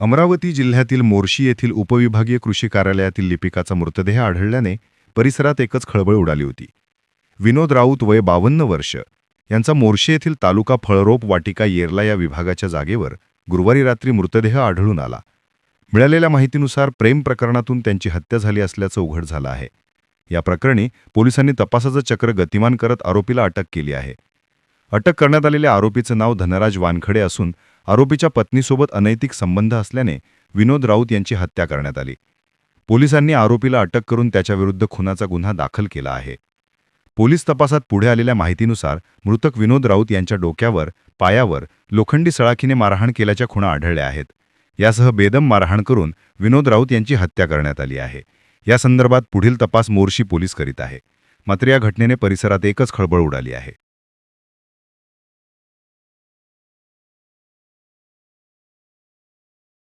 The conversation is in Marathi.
अमरावती जिल्ह्यातील मोर्शी येथील उपविभागीय कृषी कार्यालयातील लिपिकाचा मृतदेह आढळल्याने परिसरात एकच खळबळ उडाली होती. विनोद राऊत वय बावन्न वर्ष. यांचा मोर्शी येथील तालुका फळरोप वाटिका येरला या विभागाच्या जागेवर गुरुवारी रात्री मृतदेह आढळून आला. मिळालेल्या माहितीनुसार प्रेम प्रकरणातून त्यांची हत्या झाली असल्याचं उघड झालं आहे. या प्रकरणी पोलिसांनी तपासाचं चक्र गतिमान करत आरोपीला अटक केली आहे. अटक करण्यात आलेल्या आरोपीचं नाव धनराज वानखडे असून आरोपीच्या पत्नीसोबत अनैतिक संबंध असल्याने विनोद राऊत यांची हत्या करण्यात आली. पोलिसांनी आरोपीला अटक करून त्याच्याविरुद्ध खुनाचा गुन्हा दाखल केला आहे. पोलीस तपासात पुढे आलेल्या माहितीनुसार मृतक विनोद राऊत यांच्या डोक्यावर पायावर लोखंडी सळाखीने मारहाण केल्याच्या खुणा आढळल्या आहेत. यासह बेदम मारहाण करून विनोद राऊत यांची हत्या करण्यात आली आहे. या संदर्भात पुढील तपास मोर्शी पोलीस करीत आहे. मात्र या घटनेने परिसरात एकच खळबळ उडाली आहे.